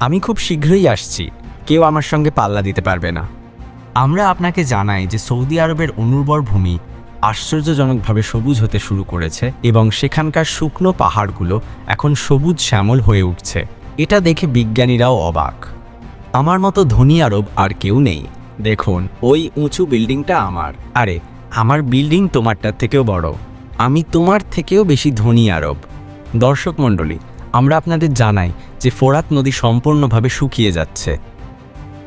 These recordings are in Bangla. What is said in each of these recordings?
আমি খুব শীঘ্রই আসছি। কেউ আমার সঙ্গে পাল্লা দিতে পারবে না। আমরা আপনাকে জানাই যে সৌদি আরবের অনুর্বর ভূমি আশ্চর্যজনকভাবে সবুজ হতে শুরু করেছে এবং সেখানকার শুকনো পাহাড়গুলো এখন সবুজ শ্যামল হয়ে উঠছে। এটা দেখে বিজ্ঞানীরাও অবাক। আমার মতো ধনী আরব আর কেউ নেই। দেখুন, ওই উঁচু বিল্ডিংটা আমার। আরে, আমার বিল্ডিং তোমারটার থেকেও বড়। আমি তোমার থেকেও বেশি ধনী আরব। দর্শক মণ্ডলী আমরা আপনাদের জানাই যে ফোরাত নদী সম্পূর্ণভাবে শুকিয়ে যাচ্ছে।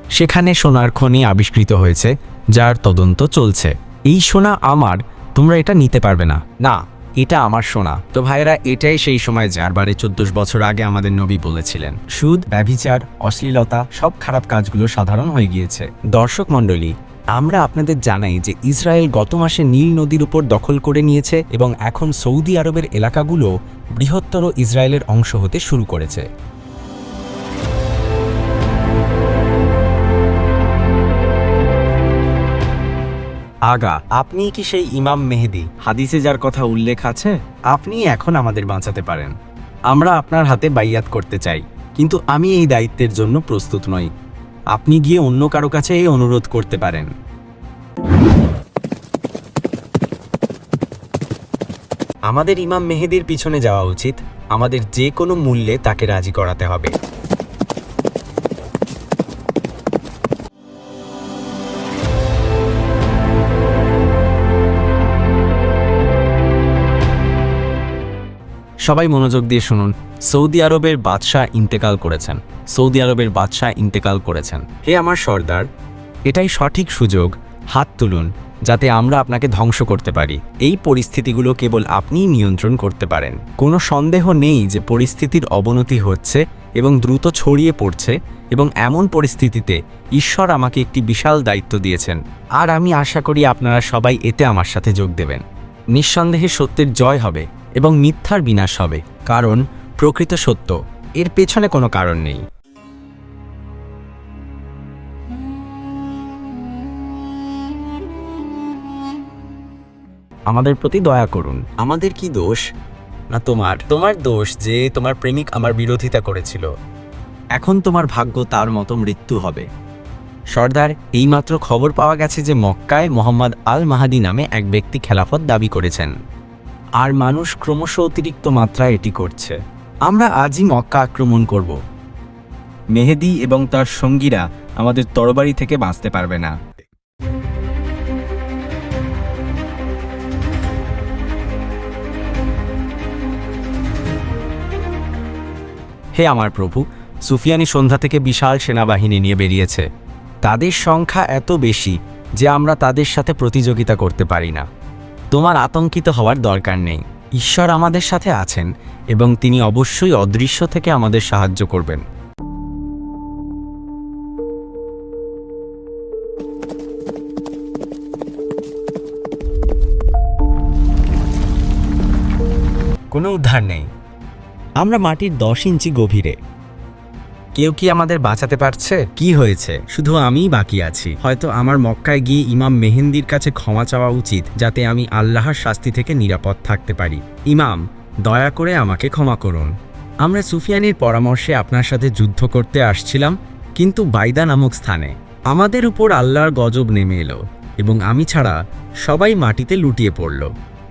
সেখানে সোনার খনি আবিষ্কৃত হয়েছে, যার তদন্ত চলছে। এই সোনা আমার, তোমরা এটা নিতে পারবে না। না, এটা আমার সোনা। তো ভাইয়েরা, এটাই সেই সময় যার বারে চোদ্দশ বছর আগে আমাদের নবী বলেছিলেন, সুদ, ব্যভিচার, অশ্লীলতা, সব খারাপ কাজগুলো সাধারণ হয়ে গিয়েছে। দর্শক মণ্ডলী আমরা আপনাদের জানাই যে ইসরায়েল গত মাসে নীল নদীর উপর দখল করে নিয়েছে এবং এখন সৌদি আরবের এলাকাগুলো বৃহত্তর ইসরায়েলের অংশ হতে শুরু করেছে। আগা, আপনি কি সেই ইমাম মেহেদি? হাদিসে যার কথা উল্লেখ আছে, আপনি এখন আমাদের বাঁচাতে পারেন। আমরা আপনার হাতে বাইয়াত করতে চাই, কিন্তু আমি এই দায়িত্বের জন্য প্রস্তুত নই। আপনি গিয়ে অন্য কারও কাছে এই অনুরোধ করতে পারেন। আমাদের ইমাম মেহেদির পিছনে যাওয়া উচিত। আমাদের যে কোনো মূল্যে তাকে রাজি করাতে হবে। সবাই মনোযোগ দিয়ে শুনুন। সৌদি আরবের বাদশাহ ইন্তেকাল করেছেন। সৌদি আরবের বাদশাহ ইন্তেকাল করেছেন। হে আমার সর্দার, এটাই সঠিক সুযোগ। হাত তুলুন, যাতে আমরা আপনাকে ধ্বংস করতে পারি। এই পরিস্থিতিগুলো কেবল আপনিই নিয়ন্ত্রণ করতে পারেন। কোনো সন্দেহ নেই যে পরিস্থিতির অবনতি হচ্ছে এবং দ্রুত ছড়িয়ে পড়ছে এবং এমন পরিস্থিতিতে ঈশ্বর আমাকে একটি বিশাল দায়িত্ব দিয়েছেন। আর আমি আশা করি আপনারা সবাই এতে আমার সাথে যোগ দেবেন। নিঃসন্দেহে সত্যের জয় হবে। এবং মিথ্যার বিনাশ হবে কারণ প্রকৃত সত্য। এর পেছনে কোনো কারণ নেই। আমাদের প্রতি দয়া করুন। আমাদের কি দোষ? না তোমার। তোমার দোষ যে তোমার প্রেমিক আমার বিরোধিতা করেছিল। এখন তোমার ভাগ্য তার মতো মৃত্যু হবে। সর্দার এইমাত্র খবর পাওয়া গেছে যে মক্কায় মোহাম্মদ আল মাহাদি নামে এক ব্যক্তি খেলাফত দাবি করেছেন। আর মানুষ ক্রমশ অতিরিক্ত মাত্রায় এটি করছে। আমরা আজই মক্কা আক্রমণ করব। মেহেদি এবং তার সঙ্গীরা আমাদের তরবারি থেকে বাঁচতে পারবে না। হে আমার প্রভু, সুফিয়ানি সন্ধ্যা থেকে বিশাল সেনাবাহিনী নিয়ে বেরিয়েছে। তাদের সংখ্যা এত বেশি যে আমরা তাদের সাথে প্রতিযোগিতা করতে পারি না। তোমার আতঙ্কিত হওয়ার দরকার নেই। ঈশ্বর আমাদের সাথে আছেন এবং তিনি অবশ্যই অদৃশ্য থেকে আমাদের সাহায্য করবেন। কোনো উদ্ধার নেই। আমরা মাটির দশ ইঞ্চি গভীরে কেউ কি আমাদের বাঁচাতে পারছে? কি হয়েছে? শুধু আমিই বাকি আছি। হয়তো আমার মক্কায় গিয়ে ইমাম মেহেন্দির কাছে ক্ষমা চাওয়া উচিত, যাতে আমি আল্লাহর শাস্তি থেকে নিরাপদ থাকতে পারি। ইমাম, দয়া করে আমাকে ক্ষমা করুন। আমরা সুফিয়ানির পরামর্শে আপনার সাথে যুদ্ধ করতে আসছিলাম, কিন্তু বাইদা নামক স্থানে। আমাদের উপর আল্লাহর গজব নেমে এলো, এবং আমি ছাড়া সবাই মাটিতে লুটিয়ে পড়ল।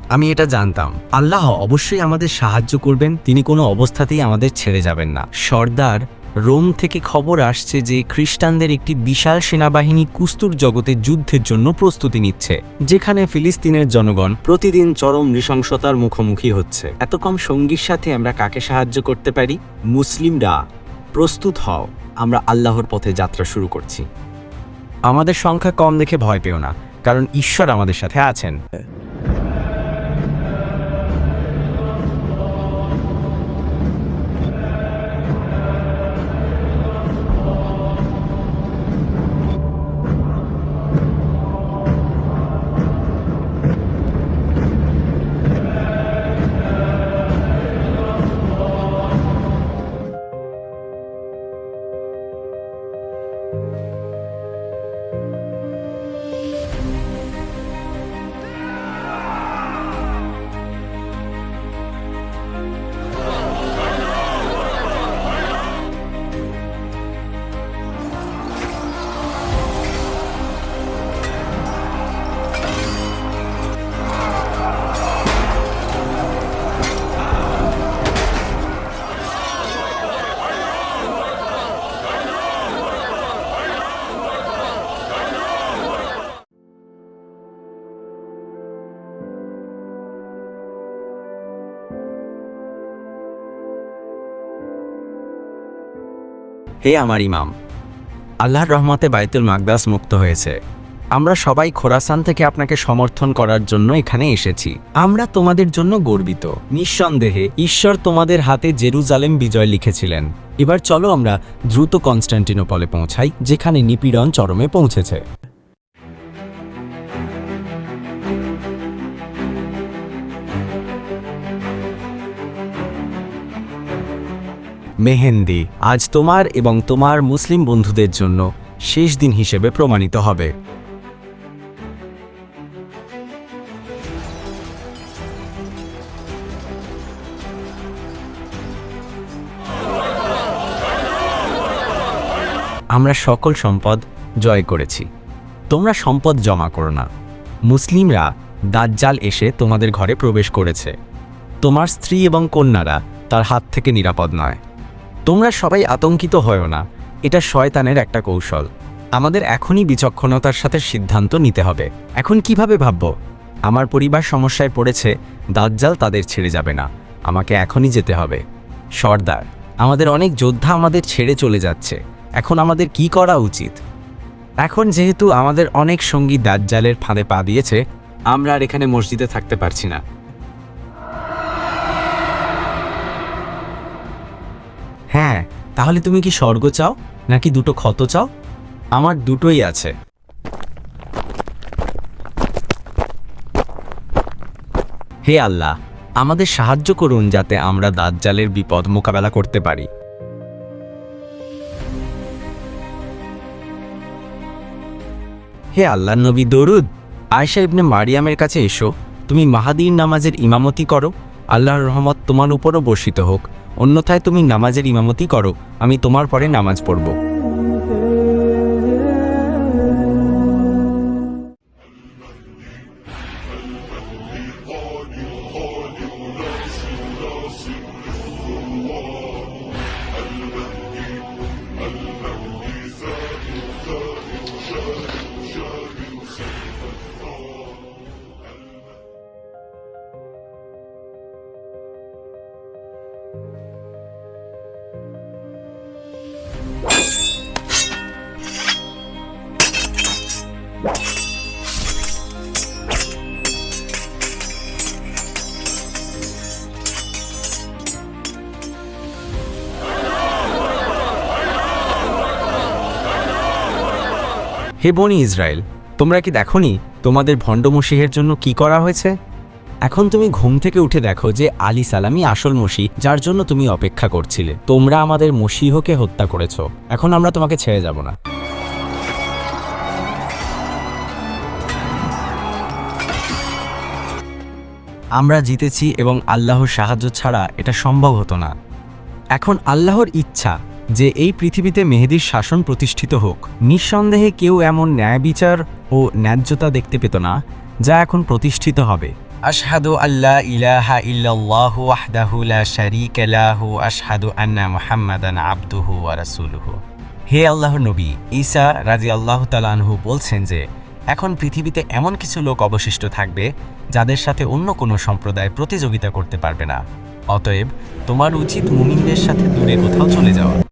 আমি এটা জানতাম। আল্লাহ অবশ্যই আমাদের সাহায্য করবেন, তিনি কোনো অবস্থাতেই আমাদের ছেড়ে যাবেন না। সর্দার রোম থেকে খবর আসছে যে খ্রিস্টানদের একটি বিশাল সেনাবাহিনী কুস্তুর জগতে যুদ্ধের জন্য প্রস্তুতি নিচ্ছে, যেখানে ফিলিস্তিনের জনগণ প্রতিদিন চরম নৃশংসতার মুখোমুখি হচ্ছে। এত কম সঙ্গীর সাথে আমরা কাকে সাহায্য করতে পারি? মুসলিমরা, প্রস্তুত হও, আমরা আল্লাহর পথে যাত্রা শুরু করছি। আমাদের সংখ্যা কম দেখে ভয় পেও না, কারণ ঈশ্বর আমাদের সাথে আছেন। হে আমার ইমাম, আল্লাহর রহমতে বাইতুল মাকদাস মুক্ত হয়েছে। আমরা সবাই খোরাসান থেকে আপনাকে সমর্থন করার জন্য এখানে এসেছি। আমরা তোমাদের জন্য গর্বিত। নিঃসন্দেহে ঈশ্বর তোমাদের হাতে জেরুজালেম বিজয় লিখেছিলেন। এবার চলো আমরা দ্রুত কনস্ট্যান্টিনোপলে পৌঁছাই, যেখানে নিপীড়ন চরমে পৌঁছেছে। মেহেন্দি আজ তোমার এবং তোমার মুসলিম বন্ধুদের জন্য শেষ দিন হিসেবে প্রমাণিত হবে। আমরা সকল সম্পদ জয় করেছি। তোমরা সম্পদ জমা করো না। মুসলিমরা দাজ্জাল এসে তোমাদের ঘরে প্রবেশ করেছে। তোমার স্ত্রী এবং কন্যারা তার হাত থেকে নিরাপদ নয়। তোমরা সবাই আতঙ্কিত হয়েও না। এটা শয়তানের একটা কৌশল। আমাদের এখনই বিচক্ষণতার সাথে সিদ্ধান্ত নিতে হবে। এখন কীভাবে ভাবব? আমার পরিবার সমস্যায় পড়েছে, দাজ্জাল তাদের ছেড়ে যাবে না। আমাকে এখনই যেতে হবে। সর্দার, আমাদের অনেক যোদ্ধা আমাদের ছেড়ে চলে যাচ্ছে। এখন আমাদের কি করা উচিত? এখন যেহেতু আমাদের অনেক সঙ্গী দাজ্জালের ফাঁদে পা দিয়েছে, আমরা আর এখানে মসজিদে থাকতে পারছি না। তাহলে তুমি কি স্বর্গ চাও, নাকি দুটো ক্ষত চাও? আমার দুটোই আছে। হে আল্লাহ, আমাদের সাহায্য করুন যাতে আমরা দাজ্জালের বিপদ মোকাবেলা করতে পারি। হে আল্লাহ নবী, দরুদ আয়সা ইবনে মারিয়ামের কাছে এসো। তুমি মাহাদির নামাজের ইমামতি করো। আল্লাহর রহমত তোমার উপরও বর্ষিত হোক। অন্যথায় তুমি নামাজের ইমামতি করো আমি তোমার পরে নামাজ পড়ব। হে বনি ইসরায়েল, তোমরা কি দেখনি তোমাদের ভণ্ডমসিহের জন্য কি করা হয়েছে? এখন তুমি ঘুম থেকে উঠে দেখো যে আলী সালামি আসল মসি যার জন্য তুমি অপেক্ষা করছিলে। তোমরা আমাদের মসিহকে হত্যা করেছ। এখন আমরা তোমাকে ছেড়ে যাব না। আমরা জিতেছি এবং আল্লাহর সাহায্য ছাড়া এটা সম্ভব হতো না। এখন আল্লাহর ইচ্ছা যে এই পৃথিবীতে মেহেদির শাসন প্রতিষ্ঠিত হোক। নিঃসন্দেহে কেউ এমন ন্যায় বিচার ও ন্যায্যতা দেখতে পেত না, যা এখন প্রতিষ্ঠিত হবে। আশহাদু আল্লাহ ইলাহা ইল্লাল্লাহু ওয়াহদাহু লা হে আল্লাহর নবী, ঈসা রাজি আল্লাহ আনহু বলছেন যে এখন পৃথিবীতে এমন কিছু লোক অবশিষ্ট থাকবে যাদের সাথে অন্য কোনো সম্প্রদায় প্রতিযোগিতা করতে পারবে না। অতএব তোমার উচিত মুমিনদের সাথে দূরে কোথাও চলে যাওয়া।